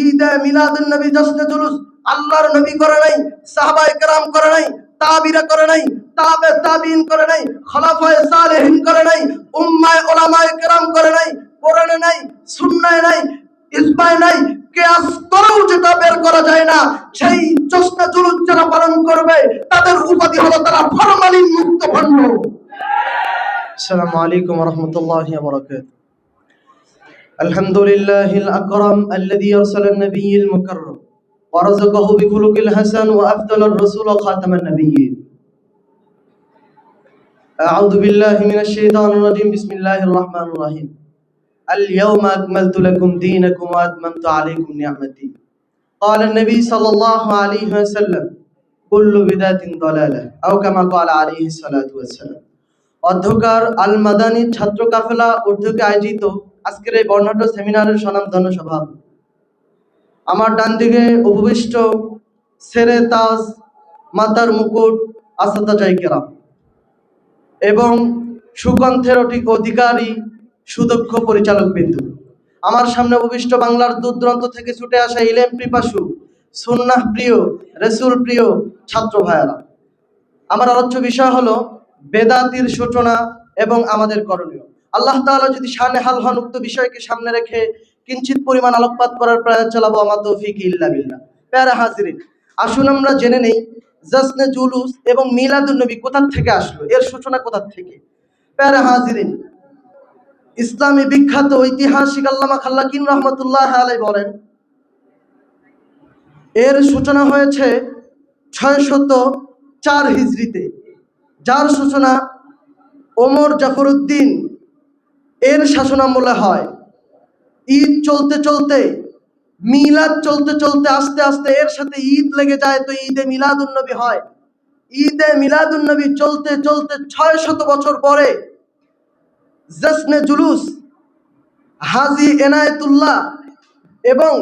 ঈদে মিলাদুল নবী জশ্নে জুলুস, আল্লাহর নবী করে নাই করে নাই, তাবিরা করে নাই, তাবে তাবিন করে নাই করে নাই করে নাই, কোরআনে নাই, সুন্নায় নাই ইসমায় নাই, কেয়াস করেও যেটা বের করা যায় না, সেই জুলুস যারা পালন করবে, তাদের উপাধি হলো তারা ফরমালিন মুক্ত ভণ্ড আসসালামু আলাইকুম রহমতুল্লাহ বরকাত الحمد لله الأكرم الذي أرسل النبي المكرم ورزقه بخلق الحسن وأفضل الرسول خاتم النبيين أعوذ بالله من الشيطان الرجيم بسم الله الرحمن الرحيم اليوم أكملت لكم دينكم وأتممت عليكم نعمتي قال النبي صلى الله عليه وسلم كل بدعة ضلالة أو كما قال عليه الصلاة والسلام অধ্যকার আল মাদানী ছাত্র কাফেলা উর্দুকে আয়োজিত আজকের এই বর্ণাঢ্য সেমিনারের স্বনামধন্য সভা আমার ডান দিকে উপবিষ্ট সেরে তাজ মাতার মুকুট আসাদা জাইকেরা এবং সুকণ্ঠের অধিকারী সুদক্ষ পরিচালক বিন্দু। আমার সামনে উপবিষ্ট বাংলার দূর দূরান্ত থেকে ছুটে আসা ইলেম পিপাসু, সুন্নাহ প্রিয়, রসুল প্রিয় ছাত্র ভাইয়ারা। আমার আলোচ্য বিষয় হলো বেদাতির সূচনা এবং আমাদের করণীয়। আল্লাহ তাআলা যদি শানে হাল হন, উক্ত বিষয়কে সামনে রেখে কিঞ্চিত পরিমাণ আলোকপাত করার প্রয়াস চালাবো, আমার তৌফিক ইল্লা বিল্লাহ। প্যারা হাজিরিন, আসুন আমরা জেনে নেই জসনে জুলুস এবং মিলাদুন নবী কোথা থেকে আসলো, এর সূচনা কোথার থেকে? প্যারা হাজিরিন, ইসলামী বিখ্যাত ঐতিহাসিক আল্লামা খাল্লাকিন রহমতুল্লাহ আলাই বলেন, এর সূচনা হয়েছে ছয় শত চার হিজড়িতে। যার সূচনা ওমর জাফরউদ্দিন এর শাসনামলে হয়। ঈদ চলতে চলতে, মিলাদ চলতে চলতে আস্তে আস্তে এর সাথে ঈদ লেগে যায় তো ঈদে মিলাদুন্নবী হয়। ঈদে মিলাদুন্নবী চলতে চলতে ছয় শত বছর পরে জসনে জুলুস, হাজি এনায়েতুল্লাহ এবং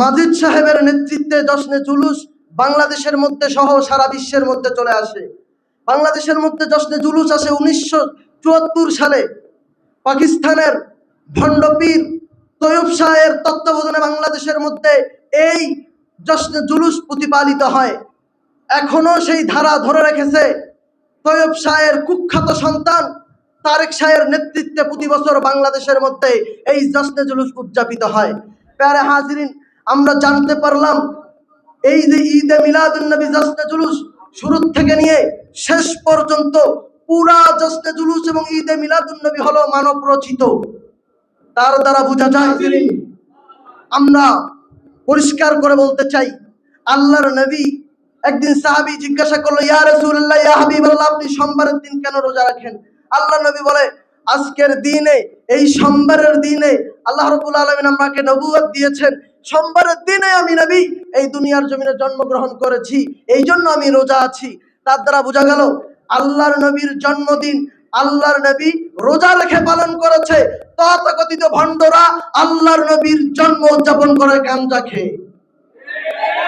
মাজিদ সাহেবের নেতৃত্বে জশ্নে জুলুস বাংলাদেশের মধ্যে সহ সারা বিশ্বের মধ্যে চলে আসে। বাংলাদেশের মধ্যে জশ্নে জুলুস আসে উনিশশো চুয়াত্তর সালে। পাকিস্তানের ভণ্ডপীর তৈয়ব শাহের তত্ত্বাবধানে বাংলাদেশের মধ্যে এই জশ্নে জুলুস প্রতিপালিত হয়। এখনও সেই ধারা ধরে রেখেছে তৈয়ব শাহের কুখ্যাত সন্তান তারেক শাহের নেতৃত্বে প্রতি বছর বাংলাদেশের মধ্যে এই জশ্নে জুলুস উদযাপিত হয়। প্যারে হাজিরিন, আমরা জানতে পারলাম এই যে ঈদে মিলাদুন্নবী জশ্নে জুলুস শুরু থেকে নিয়ে শেষ পর্যন্ত পুরা জস্তে জুলুস এবং ঈদে মিলাদুন্নবী হলো মানব রচিত। তার দ্বারা বোঝা যায় আমরা পরিষ্কার করে বলতে চাই, আল্লাহর নবী একদিন সাহাবী জিজ্ঞাসা করল, ইয়া রাসূলুল্লাহ, ইয়া হাবিবাল্লাহ, আপনি সোমবারের দিন কেন রোজা রাখেন? আল্লাহ নবী বলে, আজকের দিনে, এই সোমবারের দিনে আল্লাহ রাব্বুল আলামিন আমাকে নবুয়ত দিয়েছেন। সোমবারের দিনে আমি নবী, এই দুনিয়ার জমিনে জন্মগ্রহণ করেছি এই জন্য আমি রোজা আছি। তার দ্বারা বোঝা গেল আল্লাহর নবীর জন্মদিন, আল্লাহর নবী রোজা রেখে পালন করেছে। তথাকথিত ভণ্ডরা আল্লাহর নবীর জন্ম উদযাপন করে গাঞ্জা খেয়ে।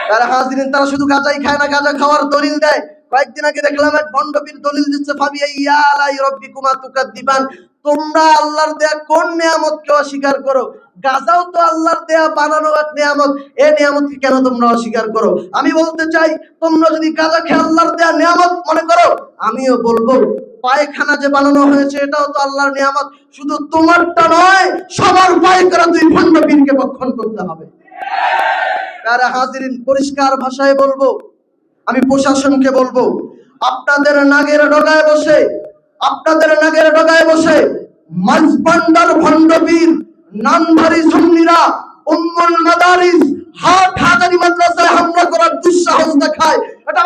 তারা দিন তারা শুধু গাঁজাই খায় না, গাঁজা খাওয়ার দলিল দেয়। কয়েকদিন আগে দেখলাম এক ভণ্ডপীর দলিল দিচ্ছে ভাবি ইয়া আলাই তুকার তুকাদ্দিবান। তোমরা আল্লাহর দেয়া কোন নিয়ামতকে অস্বীকার করো? গাজাও তো আল্লাহর দেয়া বানানো এক নিয়ামত। এ নিয়ামতকে কেন তোমরা অস্বীকার করো? আমি বলতে চাই, তোমরা যদি গাজা খেয়ে আল্লাহর দেয়া নিয়ামত মনে করো, আমিও বলব, পায়খানা যে বানানো হয়েছে, এটাও তো আল্লাহর নিয়ামত। শুধু তোমারটা নয়, সবার পায়খানা তুই ভণ্ডপীরকে বক্ষণ করতে হবে। তারা হাজিরিন, পরিষ্কার ভাষায় বলব, আমি প্রশাসনকে বলব, আপনাদের নাগের ডগায় বসে আপনাদের নাগের ডগায় বসে মাঝপান্ডার ভণ্ডবীর নানভারি জুমনিরা উম্মুল মাদারিস, হাট হাজারি মাদ্রাসায় হামলা করার দুঃসাহস দেখায়। এটা